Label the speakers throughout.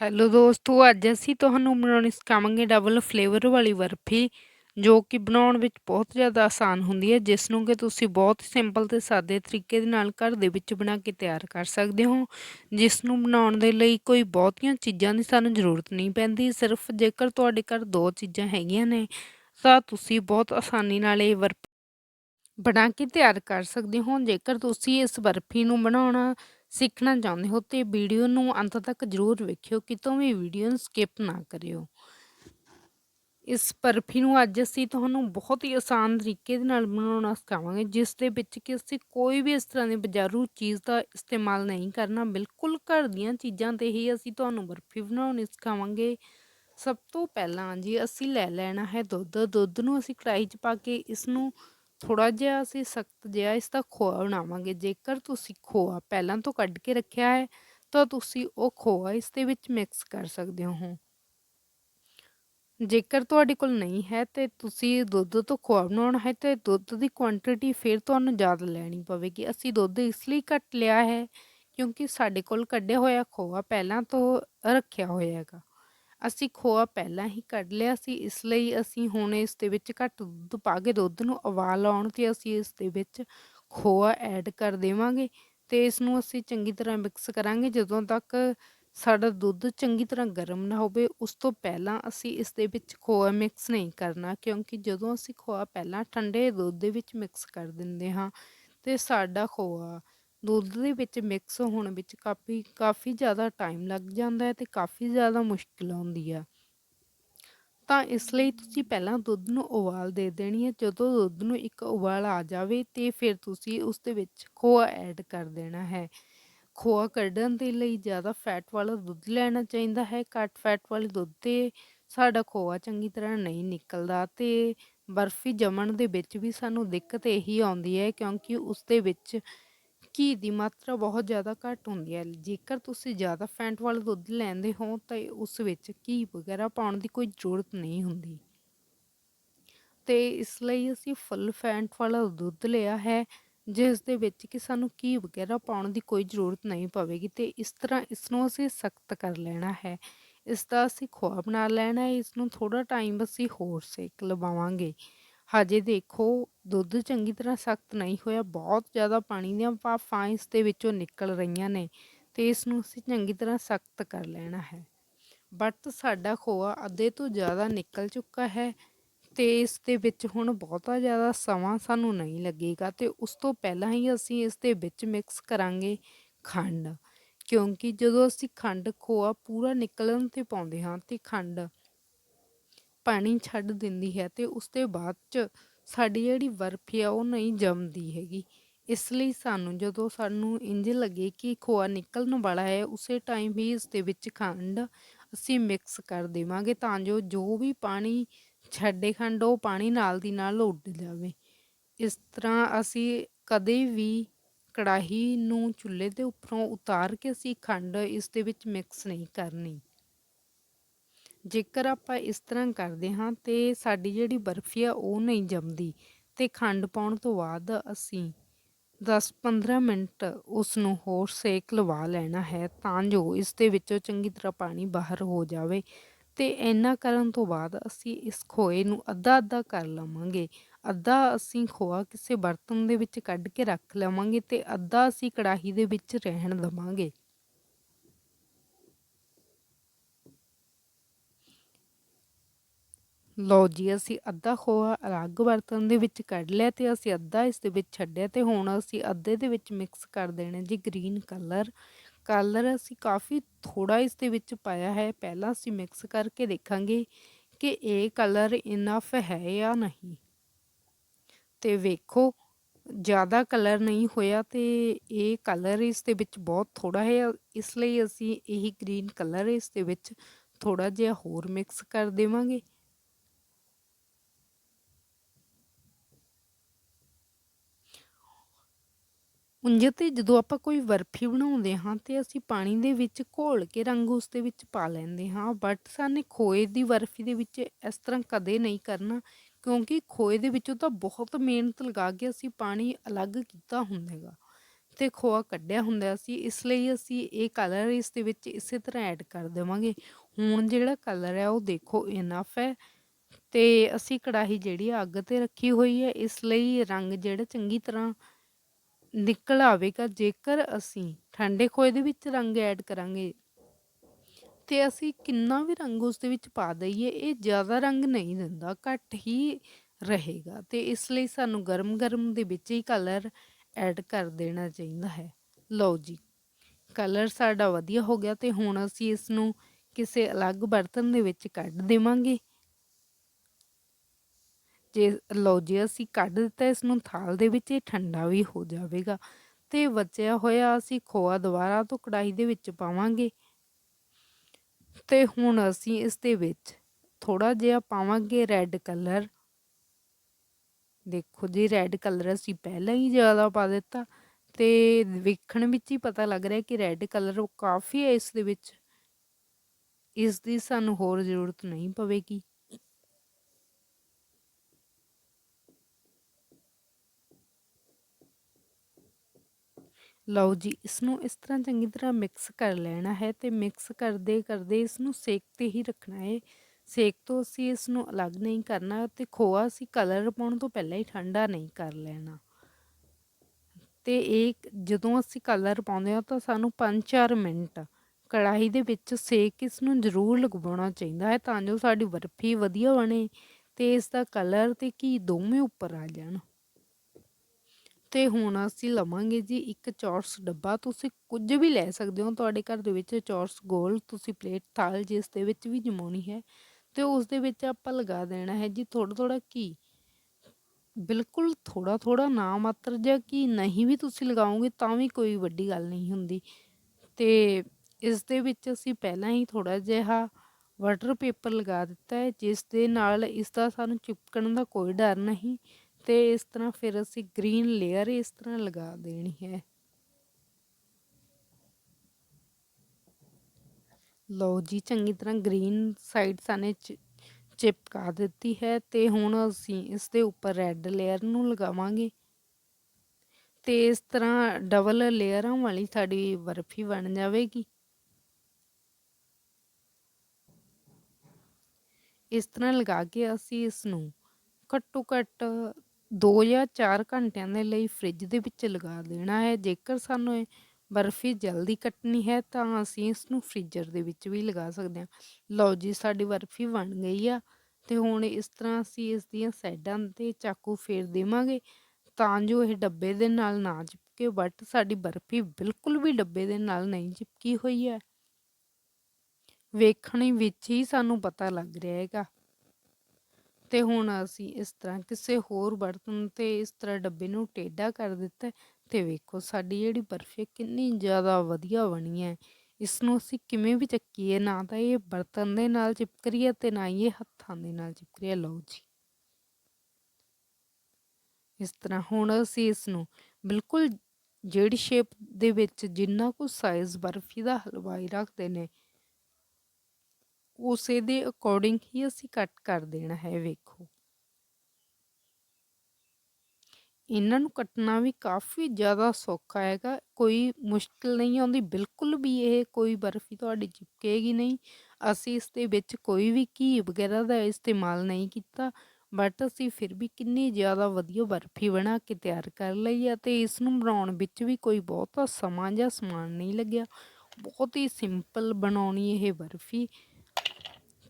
Speaker 1: Hello ਦੋਸਤੋ, ਅੱਜ ਅਸੀਂ ਤੁਹਾਨੂੰ ਬਣਾਉਣੀ ਸਿਖਾਵਾਂਗੇ ਡਬਲ ਫਲੇਵਰ ਵਾਲੀ ਬਰਫੀ, ਜੋ ਕਿ ਬਣਾਉਣ ਵਿੱਚ ਬਹੁਤ ਜ਼ਿਆਦਾ ਆਸਾਨ ਹੁੰਦੀ ਹੈ ਜਿਸ ਨੂੰ ਕਿ ਤੁਸੀਂ ਬਹੁਤ ਸਿੰਪਲ ਤੇ ਸਾਦੇ ਤਰੀਕੇ ਦੇ ਨਾਲ ਘਰ ਦੇ ਵਿੱਚ ਬਣਾ ਕੇ ਤਿਆਰ ਕਰ ਸਕਦੇ ਹੋ। ਜਿਸ ਨੂੰ ਬਣਾਉਣ ਦੇ ਲਈ ਕੋਈ ਬਹੁਤੀਆਂ ਚੀਜ਼ਾਂ ਦੀ ਸਾਨੂੰ ਜ਼ਰੂਰਤ ਨਹੀਂ ਪੈਂਦੀ, ਸਿਰਫ ਜੇਕਰ ਤੁਹਾਡੇ ਘਰ ਦੋ ਚੀਜ਼ਾਂ ਹੈਗੀਆਂ ਨੇ, ਤਾਂ ਤੁਸੀਂ ਬਹੁਤ ਆਸਾਨੀ ਨਾਲ ਇਹ ਬਰਫੀ ਬਣਾ ਕੇ ਤਿਆਰ ਕਰ ਸਕਦੇ ਹੋ। ਜੇਕਰ ਤੁਸੀਂ ਇਸ ਬਰਫੀ ਨੂੰ ਬਣਾਉਣਾ ਸਿੱਖਣਾ ਚਾਹੁੰਦੇ ਹੋ ਤੇ ਵੀਡੀਓ ਨੂੰ ਅੰਤ ਤੱਕ ਜ਼ਰੂਰ ਵੇਖਿਓ, ਕਿਤੋਂ ਵੀ ਵੀਡੀਓ ਨੂੰ ਸਕਿਪ ਨਾ ਕਰਿਓ। ਇਸ ਬਰਫੀ ਨੂੰ ਅੱਜ ਅਸੀਂ ਤੁਹਾਨੂੰ ਬਹੁਤ ਹੀ ਆਸਾਨ ਤਰੀਕੇ ਦੇ ਨਾਲ ਬਣਾਉਣਾ ਸਿਖਾਵਾਂਗੇ, ਜਿਸ ਦੇ ਵਿੱਚ ਕਿ ਅਸੀਂ ਕੋਈ ਵੀ ਇਸ ਤਰ੍ਹਾਂ ਦੀ ਬਾਜ਼ਾਰੂ ਚੀਜ਼ ਦਾ ਇਸਤੇਮਾਲ ਨਹੀਂ ਕਰਨਾ, ਬਿਲਕੁਲ ਘਰ ਦੀਆਂ ਚੀਜ਼ਾਂ ਤੇ ਹੀ ਅਸੀਂ ਤੁਹਾਨੂੰ ਬਰਫੀ ਬਣਾਉਣੀ ਸਿਖਾਵਾਂਗੇ। ਸਭ ਤੋਂ ਪਹਿਲਾਂ ਜੀ ਅਸੀਂ ਲੈ ਲੈਣਾ ਹੈ ਦੁੱਧ ਦੁੱਧ ਨੂੰ ਅਸੀਂ ਕੜਾਈ 'ਚ ਪਾ ਕੇ ਇਸ ਨੂੰ ਥੋੜਾ ਜਿਹਾ ਅਸੀਂ ਸਖਤ ਜਿਹਾ ਇਸ ਦਾ ਖੋਆ ਬਣਾਵਾਂਗੇ। ਜੇਕਰ ਤੁਸੀਂ ਖੋਆ ਪਹਿਲਾਂ ਤੋਂ ਕੱਢ ਕੇ ਰੱਖਿਆ ਹੈ, ਤਾਂ ਤੁਸੀਂ ਉਹ ਖੋਆ ਇਸ ਦੇ ਵਿੱਚ ਮਿਕਸ ਕਰ ਸਕਦੇ ਹੋ। ਜੇਕਰ ਤੁਹਾਡੇ ਕੋਲ ਨਹੀਂ ਹੈ ਤੇ ਤੁਸੀਂ ਦੁੱਧ ਤੋਂ ਖੋਆ ਬਣਾਉਣਾ ਹੈ ਤੇ ਦੁੱਧ ਦੀ ਕੁਆਂਟੀਟੀ ਫਿਰ ਤੁਹਾਨੂੰ ਜ਼ਿਆਦਾ ਲੈਣੀ ਪਵੇਗੀ। ਅਸੀਂ ਦੁੱਧ ਇਸ ਲਈ ਘੱਟ ਲਿਆ ਹੈ ਕਿਉਂਕਿ ਸਾਡੇ ਕੋਲ ਕੱਢਿਆ ਹੋਇਆ ਖੋਆ ਪਹਿਲਾਂ ਤੋਂ ਰੱਖਿਆ ਹੋਇਆ ਹੈਗਾ। ਅਸੀਂ ਖੋਆ ਪਹਿਲਾਂ ਹੀ ਕੱਢ ਲਿਆ ਸੀ, ਇਸ ਲਈ ਅਸੀਂ ਹੁਣ ਇਸ ਦੇ ਵਿੱਚ ਘੱਟ ਦੁੱਧ ਪਾ ਕੇ ਦੁੱਧ ਨੂੰ ਉਬਾਲ ਆਉਣ ਤੇ ਅਸੀਂ ਇਸ ਦੇ ਵਿੱਚ ਖੋਆ ਐਡ ਕਰ ਦੇਵਾਂਗੇ ਤੇ ਇਸ ਨੂੰ ਅਸੀਂ ਚੰਗੀ ਤਰ੍ਹਾਂ ਮਿਕਸ ਕਰਾਂਗੇ, ਜਦੋਂ ਤੱਕ ਸਾਡਾ ਦੁੱਧ ਚੰਗੀ ਤਰ੍ਹਾਂ ਗਰਮ ਨਾ ਹੋਵੇ, ਉਸ ਤੋਂ ਪਹਿਲਾਂ ਅਸੀਂ ਇਸ ਦੇ ਵਿੱਚ ਖੋਆ ਮਿਕਸ ਨਹੀਂ ਕਰਨਾ, ਕਿਉਂਕਿ ਜਦੋਂ ਅਸੀਂ ਖੋਆ ਪਹਿਲਾਂ ਠੰਡੇ ਦੁੱਧ ਦੇ ਵਿੱਚ ਮਿਕਸ ਕਰ ਦਿੰਦੇ ਹਾਂ ਤੇ ਸਾਡਾ ਖੋਆ ਦੁੱਧ ਦੇ ਵਿੱਚ ਮਿਕਸ ਹੋਣ ਵਿੱਚ ਕਾਫੀ ਕਾਫੀ ਜ਼ਿਆਦਾ ਟਾਈਮ ਲੱਗ ਜਾਂਦਾ ਹੈ ਤੇ ਕਾਫੀ ਜ਼ਿਆਦਾ ਮੁਸ਼ਕਿਲ ਆਉਂਦੀ ਆ। ਤਾਂ ਇਸ ਲਈ ਤੁਸੀਂ ਪਹਿਲਾਂ ਦੁੱਧ ਨੂੰ ਉਬਾਲ ਦੇ ਦੇਣੀ ਹੈ। ਜਦੋਂ ਦੁੱਧ ਨੂੰ ਇੱਕ ਉਬਾਲ ਆ ਜਾਵੇ ਤੇ ਫਿਰ ਤੁਸੀਂ ਉਸ ਦੇ ਵਿੱਚ ਖੋਆ ਐਡ ਕਰ ਦੇਣਾ ਹੈ। ਖੋਆ ਕੱਢਣ ਦੇ ਲਈ ਜ਼ਿਆਦਾ ਫੈਟ ਵਾਲਾ ਦੁੱਧ ਲੈਣਾ ਚਾਹੀਦਾ ਹੈ। ਘੱਟ ਫੈਟ ਵਾਲੇ ਦੁੱਧ ਤੇ ਸਾਡਾ ਖੋਆ ਚੰਗੀ ਤਰ੍ਹਾਂ ਨਹੀਂ ਨਿਕਲਦਾ ਤੇ ਬਰਫੀ ਜਮਣ ਦੇ ਵਿੱਚ ਵੀ ਸਾਨੂੰ ਦਿੱਕਤ ਇਹੀ ਆਉਂਦੀ ਹੈ ਕਿਉਂਕਿ ਉਸ ਦੇ ਵਿੱਚ ਘੀ ਦੀ ਮਾਤਰਾ ਬਹੁਤ ਜ਼ਿਆਦਾ ਘੱਟ ਹੁੰਦੀ ਹੈ। ਜੇਕਰ ਤੁਸੀਂ ਜ਼ਿਆਦਾ ਫੈਂਟ ਵਾਲਾ ਦੁੱਧ ਲੈਂਦੇ ਹੋ, ਤਾਂ ਉਸ ਵਿੱਚ ਘੀ ਵਗੈਰਾ ਪਾਉਣ ਦੀ ਕੋਈ ਜ਼ਰੂਰਤ ਨਹੀਂ ਹੁੰਦੀ। ਤੇ ਇਸ ਲਈ ਅਸੀਂ ਫੁੱਲ ਫੈਂਟ ਵਾਲਾ ਦੁੱਧ ਲਿਆ ਹੈ, ਜਿਸ ਦੇ ਵਿੱਚ ਕਿ ਸਾਨੂੰ ਘੀ ਵਗੈਰਾ ਪਾਉਣ ਦੀ ਕੋਈ ਜ਼ਰੂਰਤ ਨਹੀਂ ਪਵੇਗੀ ਤੇ ਇਸ ਤਰ੍ਹਾਂ ਇਸ ਨੂੰ ਅਸੀਂ ਸਖਤ ਕਰ ਲੈਣਾ ਹੈ। ਇਸ ਦਾ ਅਸੀਂ ਖੋਆ ਬਣਾ ਲੈਣਾ ਹੈ, ਇਸ ਨੂੰ ਥੋੜਾ ਟਾਈਮ ਅਸੀਂ ਹੋਰ ਸੇਕ ਲਵਾਵਾਂਗੇ। ਹਜੇ ਦੇਖੋ, ਦੁੱਧ ਚੰਗੀ ਤਰ੍ਹਾਂ ਸਖਤ ਨਹੀਂ ਹੋਇਆ, ਬਹੁਤ ਜ਼ਿਆਦਾ ਪਾਣੀ ਦੀਆਂ ਭਾਫਾਂ ਇਸ ਦੇ ਵਿੱਚੋਂ ਨਿਕਲ ਰਹੀਆਂ ਨੇ ਤੇ ਇਸ ਨੂੰ ਅਸੀਂ ਚੰਗੀ ਤਰ੍ਹਾਂ ਸਖਤ ਕਰ ਲੈਣਾ ਹੈ। ਬਟ ਸਾਡਾ ਖੋਆ ਅੱਧੇ ਤੋਂ ਜ਼ਿਆਦਾ ਨਿਕਲ ਚੁੱਕਾ ਹੈ ਤੇ ਇਸ ਦੇ ਵਿੱਚ ਹੁਣ ਬਹੁਤਾ ਜ਼ਿਆਦਾ ਸਮਾਂ ਸਾਨੂੰ ਨਹੀਂ ਲੱਗੇਗਾ ਤੇ ਉਸ ਤੋਂ ਪਹਿਲਾਂ ਹੀ ਅਸੀਂ ਇਸ ਦੇ ਵਿੱਚ ਮਿਕਸ ਕਰਾਂਗੇ ਖੰਡ। ਕਿਉਂਕਿ ਜਦੋਂ ਅਸੀਂ ਖੰਡ ਖੋਆ ਪੂਰਾ ਨਿਕਲਣ ਤੇ ਪਾਉਂਦੇ ਹਾਂ ਤੇ ਖੰਡ ਪਾਣੀ ਛੱਡ ਦਿੰਦੀ ਹੈ ਤੇ ਉਸ ਦੇ ਬਾਅਦ ਚ ਸਾਡੀ ਜਿਹੜੀ ਬਰਫੀ ਆ ਉਹ ਨਹੀਂ ਜੰਮਦੀ ਹੈਗੀ। ਇਸ ਲਈ ਸਾਨੂੰ ਜਦੋਂ ਸਾਨੂੰ ਇੰਜ ਲੱਗੇ ਕਿ ਖੋਆ ਨਿਕਲਣ ਵਾਲਾ ਹੈ, ਉਸੇ ਟਾਈਮ ਹੀ ਇਸ ਦੇ ਵਿੱਚ ਖੰਡ ਅਸੀਂ ਮਿਕਸ ਕਰ ਦੇਵਾਂਗੇ ਤਾਂ ਜੋ ਜੋ ਵੀ ਪਾਣੀ ਛੱਡੇ ਖੰਡ, ਉਹ ਪਾਣੀ ਨਾਲ ਦੀ ਨਾਲ ਉੱਡ ਜਾਵੇ। ਇਸ ਤਰ੍ਹਾਂ ਅਸੀਂ ਕਦੇ ਵੀ ਕੜਾਹੀ ਨੂੰ ਚੁੱਲ੍ਹੇ ਦੇ ਉੱਪਰੋਂ ਉਤਾਰ ਕੇ ਅਸੀਂ ਖੰਡ ਇਸ ਦੇ ਵਿੱਚ ਮਿਕਸ ਨਹੀਂ ਕਰਨੀ। ਜੇਕਰ ਆਪਾਂ ਇਸ ਤਰ੍ਹਾਂ ਕਰਦੇ ਹਾਂ ਤੇ ਸਾਡੀ ਜਿਹੜੀ ਬਰਫੀ ਆ, ਉਹ ਨਹੀਂ ਜੰਮਦੀ ਤੇ ਖੰਡ ਪਾਉਣ ਤੋਂ ਬਾਅਦ ਅਸੀਂ 10-15 ਮਿੰਟ ਉਸ ਨੂੰ ਹੋਰ ਸੇਕ ਲਵਾ ਲੈਣਾ ਹੈ ਤਾਂ ਜੋ ਇਸ ਦੇ ਵਿੱਚੋਂ ਚੰਗੀ ਤਰ੍ਹਾਂ ਪਾਣੀ ਬਾਹਰ ਹੋ ਜਾਵੇ ਤੇ ਇੰਨਾ ਕਰਨ ਤੋਂ ਬਾਅਦ ਅਸੀਂ ਇਸ ਖੋਏ ਨੂੰ ਅੱਧਾ ਅੱਧਾ ਕਰ ਲਵਾਂਗੇ। ਅੱਧਾ ਅਸੀਂ ਖੋਆ ਕਿਸੇ ਬਰਤਨ ਦੇ ਵਿੱਚ ਕੱਢ ਕੇ ਰੱਖ ਲਵਾਂਗੇ ਤੇ ਅੱਧਾ ਅਸੀਂ ਕੜਾਹੀ ਦੇ ਵਿੱਚ ਰਹਿਣ ਦਵਾਂਗੇ। ਲਓ ਜੀ, ਅਸੀਂ ਅੱਧਾ ਖੋਆ ਅਲੱਗ ਬਰਤਨ ਦੇ ਵਿੱਚ ਕੱਢ ਲਿਆ ਤੇ ਅਸੀਂ ਅੱਧਾ ਇਸ ਦੇ ਵਿੱਚ ਛੱਡਿਆ ਤੇ ਹੁਣ ਅਸੀਂ ਅੱਧੇ ਦੇ ਵਿੱਚ ਮਿਕਸ ਕਰ ਦੇਣਾ ਜੀ ਗ੍ਰੀਨ ਕਲਰ ਕਲਰ ਅਸੀਂ ਕਾਫੀ ਥੋੜਾ ਇਸ ਦੇ ਵਿੱਚ ਪਾਇਆ ਹੈ, ਪਹਿਲਾਂ ਅਸੀਂ ਮਿਕਸ ਕਰਕੇ ਦੇਖਾਂਗੇ ਕਿ ਇਹ ਕਲਰ ਇਨਫ ਹੈ ਜਾਂ ਨਹੀਂ। ਤੇ ਵੇਖੋ, ਜ਼ਿਆਦਾ ਕਲਰ ਨਹੀਂ ਹੋਇਆ ਤੇ ਇਹ ਕਲਰ ਇਸ ਦੇ ਵਿੱਚ ਬਹੁਤ ਥੋੜਾ ਹੈ, ਇਸ ਲਈ ਅਸੀਂ ਇਹੀ ਗ੍ਰੀਨ ਕਲਰ ਇਸ ਦੇ ਵਿੱਚ ਥੋੜਾ ਜਿਹਾ ਹੋਰ ਮਿਕਸ ਕਰ ਦੇਵਾਂਗੇ। ਉਂਝ ਤੇ ਜਦੋਂ ਆਪਾਂ ਕੋਈ ਬਰਫੀ ਬਣਾਉਂਦੇ ਹਾਂ ਤੇ ਅਸੀਂ ਪਾਣੀ ਦੇ ਵਿੱਚ ਘੋਲ ਕੇ ਰੰਗ ਉਸ ਦੇ ਵਿੱਚ ਪਾ ਲੈਂਦੇ ਹਾਂ। ਬਟ ਸਾਨੇ ਖੋਏ ਦੀ ਬਰਫੀ ਦੇ ਵਿੱਚ ਇਸ ਤਰ੍ਹਾਂ ਕਦੇ ਨਹੀਂ ਕਰਨਾ, ਕਿਉਂਕਿ ਖੋਏ ਦੇ ਵਿੱਚੋਂ ਤਾਂ ਬਹੁਤ ਮਿਹਨਤ ਲਗਾ ਕੇ ਅਸੀਂ ਪਾਣੀ ਅਲੱਗ ਕੀਤਾ ਹੁੰਦਾ ਹੁੰਦਾਗਾ ਤੇ ਖੋਆ ਕੱਢਿਆ ਹੁੰਦਾ ਸੀ, ਇਸ ਲਈ ਅਸੀਂ ਇਹ ਕਲਰ ਇਸ ਦੇ ਵਿੱਚ ਇਸੇ ਤਰ੍ਹਾਂ ਐਡ ਕਰ ਦੇਵਾਂਗੇ। ਹੁਣ ਜਿਹੜਾ ਕਲਰ ਹੈ ਉਹ ਦੇਖੋ ਇਨਫ ਹੈ ਤੇ ਅਸੀਂ ਕੜਾਹੀ ਜਿਹੜੀ ਆ ਅੱਗ ਤੇ ਰੱਖੀ ਹੋਈ ਹੈ, ਇਸ ਲਈ ਰੰਗ ਜਿਹੜਾ ਚੰਗੀ ਤਰ੍ਹਾਂ ਨਿਕਲ ਆਵੇਗਾ, ਜੇਕਰ ਅਸੀਂ ਠੰਡੇ ਖੋਏ ਦੇ ਵਿੱਚ ਰੰਗ ਐਡ ਕਰਾਂਗੇ ਤੇ ਅਸੀਂ ਕਿੰਨਾ ਵੀ ਰੰਗ ਉਸ ਦੇ ਵਿੱਚ ਪਾ ਦਈਏ, ਇਹ ਜ਼ਿਆਦਾ ਰੰਗ ਨਹੀਂ ਦਿੰਦਾ, ਘੱਟ ਹੀ ਰਹੇਗਾ ਤੇ ਇਸ ਲਈ ਸਾਨੂੰ ਗਰਮ-ਗਰਮ ਦੇ ਵਿੱਚ ਹੀ ਕਲਰ ਐਡ ਕਰ ਦੇਣਾ ਚਾਹੀਦਾ ਹੈ। ਲਓ ਜੀ ਕਲਰ ਸਾਡਾ ਵਧੀਆ ਹੋ ਗਿਆ ਤੇ ਹੁਣ ਅਸੀਂ ਇਸ ਨੂੰ ਕਿਸੇ ਅਲੱਗ ਬਰਤਨ ਦੇ ਵਿੱਚ ਕੱਢ ਦੇਵਾਂਗੇ। ਜੇ ਲਓ ਜੀ ਅਸੀਂ ਕੱਢ ਦਿੱਤਾ ਇਸ ਨੂੰ ਥਾਲ ਦੇ ਵਿੱਚ ਇਹ ਠੰਡਾ ਵੀ ਹੋ ਜਾਵੇਗਾ। ਤੇ ਬਚਿਆ ਹੋਇਆ ਅਸੀਂ ਖੋਆ ਦੁਬਾਰਾ ਤੋਂ ਕੜਾਈ ਦੇ ਵਿੱਚ ਪਾਵਾਂਗੇ। ਤੇ ਹੁਣ ਅਸੀਂ ਇਸ ਦੇ ਵਿੱਚ ਥੋੜਾ ਜਿਹਾ ਪਾਵਾਂਗੇ ਰੈੱਡ ਕਲਰ ਦੇਖੋ ਜੀ ਰੈੱਡ ਕਲਰ ਅਸੀਂ ਪਹਿਲਾਂ ਹੀ ਜ਼ਿਆਦਾ ਪਾ ਦਿੱਤਾ ਤੇ ਵੇਖਣ ਵਿੱਚ ਹੀ ਪਤਾ ਲੱਗ ਰਿਹਾ ਕਿ ਰੈੱਡ ਕਲਰ ਕਾਫੀ ਹੈ ਇਸ ਦੇ ਵਿੱਚ। ਇਸ ਦੀ ਸਾਨੂੰ ਹੋਰ ਜ਼ਰੂਰਤ ਨਹੀਂ ਪਵੇਗੀ। ਲਓ ਜੀ ਇਸ ਨੂੰ ਇਸ ਤਰ੍ਹਾਂ ਚੰਗੀ ਤਰ੍ਹਾਂ ਮਿਕਸ ਕਰ ਲੈਣਾ ਹੈ ਤੇ ਮਿਕਸ ਕਰਦੇ ਕਰਦੇ ਇਸ ਨੂੰ ਸੇਕ ਤੇ ਹੀ ਰੱਖਣਾ ਹੈ। ਸੇਕ ਤੋਂ ਅਸੀਂ ਇਸ ਨੂੰ ਅਲੱਗ ਨਹੀਂ ਕਰਨਾ ਤੇ ਖੋਆ ਅਸੀਂ ਕਲਰ ਪਾਉਣ ਤੋਂ ਪਹਿਲਾਂ ਹੀ ਠੰਡਾ ਨਹੀਂ ਕਰ ਲੈਣਾ। ਤੇ ਇਹ ਜਦੋਂ ਅਸੀਂ ਕਲਰ ਪਾਉਂਦੇ ਹਾਂ ਤਾਂ ਸਾਨੂੰ 5-4 ਮਿੰਟ ਕੜਾਹੀ ਦੇ ਵਿੱਚ ਸੇਕ ਇਸ ਨੂੰ ਜ਼ਰੂਰ ਲਗਵਾਉਣਾ ਚਾਹੀਦਾ ਹੈ ਤਾਂ ਜੋ ਸਾਡੀ ਬਰਫੀ ਵਧੀਆ ਬਣੇ ਤੇ ਇਸ ਦਾ ਕਲਰ ਤੇ ਕੀ ਦੋਵੇਂ ਉੱਪਰ ਆ ਜਾਣ। ਤੇ ਹੁਣ ਅਸੀਂ ਲਵਾਂਗੇ ਜੀ ਇੱਕ ਚੌਰਸ ਡੱਬਾ। ਤੁਸੀਂ ਕੁਝ ਵੀ ਲੈ ਸਕਦੇ ਹੋ, ਤੁਹਾਡੇ ਘਰ ਦੇ ਵਿੱਚ ਚੌਰਸ ਗੋਲ ਤੁਸੀਂ ਪਲੇਟ ਥਾਲ ਜਿਸ ਦੇ ਵਿੱਚ ਵੀ ਜਮਾਉਣੀ ਹੈ, ਤੇ ਉਸ ਦੇ ਵਿੱਚ ਆਪਾਂ ਲਗਾ ਦੇਣਾ ਹੈ ਜੀ ਥੋੜਾ ਥੋੜਾ ਘੀ। ਬਿਲਕੁਲ ਥੋੜਾ ਥੋੜਾ ਨਾ ਮਾਤਰ ਜਿਹਾ ਕੀ ਨਹੀਂ ਵੀ ਤੁਸੀਂ ਲਗਾਓਗੇ ਤਾਂ ਵੀ ਕੋਈ ਵੱਡੀ ਗੱਲ ਨਹੀਂ ਹੁੰਦੀ। ਤੇ ਇਸ ਦੇ ਵਿੱਚ ਅਸੀਂ ਪਹਿਲਾਂ ਹੀ ਥੋੜਾ ਜਿਹਾ ਵਾਟਰ ਪੇਪਰ ਲਗਾ ਦਿੱਤਾ ਹੈ, ਜਿਸ ਦੇ ਨਾਲ ਇਸ ਦਾ ਸਾਨੂੰ ਚਿਪਕਣ ਦਾ ਕੋਈ ਡਰ ਨਹੀਂ। ਤੇ ਇਸ ਤਰ੍ਹਾਂ ਫਿਰ ਅਸੀਂ ਗ੍ਰੀਨ ਲੇਅਰ ਇਸ ਤਰ੍ਹਾਂ ਲਗਾ ਦੇਣੀ ਹੈ। ਲਓ ਜੀ, ਚੰਗੀ ਤਰ੍ਹਾਂ ਗ੍ਰੀਨ ਸਾਈਡ ਸਾਨੇ ਚਿਪਕਾ ਦਿੱਤੀ ਹੈ ਤੇ ਹੁਣ ਅਸੀਂ ਇਸ ਦੇ ਉੱਪਰ ਰੈੱਡ ਲੇਅਰ ਨੂੰ ਲਗਾਵਾਂਗੇ। ਤੇ ਇਸ ਤਰ੍ਹਾਂ ਡਬਲ ਲੇਅਰਾਂ ਵਾਲੀ ਸਾਡੀ ਬਰਫੀ ਬਣ ਜਾਵੇਗੀ। ਇਸ ਤਰ੍ਹਾਂ ਲਗਾ ਕੇ ਅਸੀਂ ਇਸ ਨੂੰ ਘੱਟੋ ਘੱਟ 2 ਜਾਂ 4 ਘੰਟਿਆਂ ਦੇ ਲਈ ਫ੍ਰਿਜ ਦੇ ਵਿੱਚ ਲਗਾ ਦੇਣਾ ਹੈ। ਜੇਕਰ ਸਾਨੂੰ ਇਹ ਬਰਫੀ ਜਲਦੀ ਕੱਟਣੀ ਹੈ, ਤਾਂ ਅਸੀਂ ਇਸ ਨੂੰ ਫ੍ਰੀਜ਼ਰ ਦੇ ਵਿੱਚ ਵੀ ਲਗਾ ਸਕਦੇ ਹਾਂ। ਲਓ ਜੀ, ਸਾਡੀ ਬਰਫੀ ਬਣ ਗਈ ਆ ਤੇ ਹੁਣ ਇਸ ਤਰ੍ਹਾਂ ਅਸੀਂ ਇਸ ਦੀਆਂ ਸਾਈਡਾਂ ਤੇ ਚਾਕੂ ਫੇਰ ਦੇਵਾਂਗੇ। ਤਾਂ ਜੋ ਇਹ ਡੱਬੇ ਦੇ ਨਾਲ ਨਾ ਚਿਪਕੇ ਬਟ ਸਾਡੀ ਬਰਫੀ ਬਿਲਕੁਲ ਵੀ ਡੱਬੇ ਦੇ ਨਾਲ ਨਹੀਂ ਚਿਪਕੀ ਹੋਈ ਹੈ। ਵੇਖਣ ਵਿੱਚ ਹੀ ਸਾਨੂੰ ਪਤਾ ਲੱਗ ਰਿਹਾ ਹੈਗਾ। ਤੇ ਹੁਣ ਅਸੀਂ ਇਸ ਤਰ੍ਹਾਂ ਕਿਸੇ ਹੋਰ ਬਰਤਨ ਤੇ ਇਸ ਤਰ੍ਹਾਂ ਡੱਬੇ ਨੂੰ ਟੇਢਾ ਕਰ ਦਿੱਤਾ ਤੇ ਵੇਖੋ ਸਾਡੀ ਜਿਹੜੀ ਬਰਫੀ ਕਿੰਨੀ ਜ਼ਿਆਦਾ ਵਧੀਆ ਬਣੀ ਹੈ। ਇਸ ਨੂੰ ਅਸੀਂ ਕਿਵੇਂ ਵੀ ਚੱਕੀਏ, ਨਾ ਤਾਂ ਇਹ ਬਰਤਨ ਦੇ ਨਾਲ ਚਿਪਕ ਰਹੀ ਹੈ ਤੇ ਨਾ ਹੀ ਇਹ ਹੱਥਾਂ ਦੇ ਨਾਲ ਚਿਪਕ ਰਹੀ ਹੈ ਲਓ ਜੀ। ਇਸ ਤਰ੍ਹਾਂ ਹੁਣ ਅਸੀਂ ਇਸ ਨੂੰ ਬਿਲਕੁਲ ਜਿਹੜੀ ਸ਼ੇਪ ਦੇ ਵਿੱਚ ਜਿੰਨਾ ਕੁ ਸਾਈਜ਼ ਬਰਫੀ ਦਾ ਹਲਵਾਈ ਰੱਖਦੇ ਨੇ ਉਸੇ ਦੇ ਅਕੋਰਡਿੰਗ ਹੀ ਅਸੀਂ ਕੱਟ ਕਰ ਦੇਣਾ ਹੈ, ਵੇਖੋ। ਇਹਨਾਂ ਨੂੰ ਕੱਟਣਾ ਵੀ ਕਾਫੀ ਜ਼ਿਆਦਾ ਸੌਖਾ ਹੈਗਾ। ਕੋਈ ਮੁਸ਼ਕਿਲ ਨਹੀਂ ਆਉਂਦੀ, ਬਿਲਕੁਲ ਵੀ ਇਹ ਕੋਈ ਬਰਫੀ ਤੁਹਾਡੀ ਚਿਪਕੇਗੀ ਨਹੀਂ। ਅਸੀਂ ਇਸ ਦੇ ਵਿੱਚ ਕੋਈ ਵੀ ਘੀ ਵਗੈਰਾ ਦਾ ਇਸਤੇਮਾਲ ਨਹੀਂ ਕੀਤਾ ਬਟ ਅਸੀਂ ਫਿਰ ਵੀ ਕਿੰਨੀ ਜ਼ਿਆਦਾ ਵਧੀਆ ਬਰਫੀ ਬਣਾ ਕੇ ਤਿਆਰ ਕਰ ਲਈ ਹੈ ਤੇ ਇਸ ਨੂੰ ਬਣਾਉਣ ਵਿੱਚ ਵੀ ਕੋਈ ਬਹੁਤਾ ਸਮਾਂ ਜਾਂ ਸਮਾਨ ਨਹੀਂ ਲੱਗਿਆ। ਬਹੁਤ ਹੀ ਸਿੰਪਲ ਬਣਾਉਣੀ ਇਹ ਬਰਫੀ।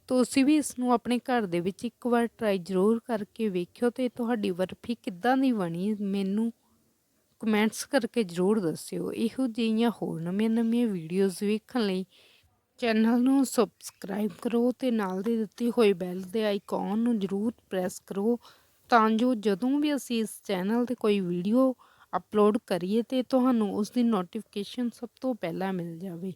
Speaker 1: ਤੁਸੀਂ ਵੀ ਇਸ ਨੂੰ ਆਪਣੇ ਘਰ ਦੇ ਵਿੱਚ ਇੱਕ ਵਾਰ ਟਰਾਈ ਜ਼ਰੂਰ ਕਰਕੇ ਵੇਖਿਓ ਤੇ ਤੁਹਾਡੀ ਬਰਫੀ ਕਿੱਦਾਂ ਦੀ ਬਣੀ, ਮੈਨੂੰ ਕਮੈਂਟਸ ਕਰਕੇ ਜ਼ਰੂਰ ਦੱਸਿਓ। ਇਹੋ ਜਿਹੀਆਂ ਹੋਰ ਨਵੀਆਂ-ਨਵੀਆਂ ਵੀਡੀਓਜ਼ ਵੇਖਣ ਲਈ ਚੈਨਲ ਨੂੰ ਸਬਸਕ੍ਰਾਈਬ ਕਰੋ ਤੇ ਨਾਲ ਦੇ ਦਿੱਤੀ ਹੋਈ ਬੈਲ ਦੇ ਆਈਕਨ ਨੂੰ ਜ਼ਰੂਰ ਪ੍ਰੈਸ ਕਰੋ ਤਾਂ ਜੋ ਜਦੋਂ ਵੀ ਅਸੀਂ ਇਸ ਚੈਨਲ ਤੇ ਕੋਈ ਵੀਡੀਓ ਅਪਲੋਡ ਕਰੀਏ ਤੇ ਤੁਹਾਨੂੰ ਉਸ ਦੀ ਨੋਟੀਫਿਕੇਸ਼ਨ ਸਭ ਤੋਂ ਪਹਿਲਾਂ ਮਿਲ ਜਾਵੇ।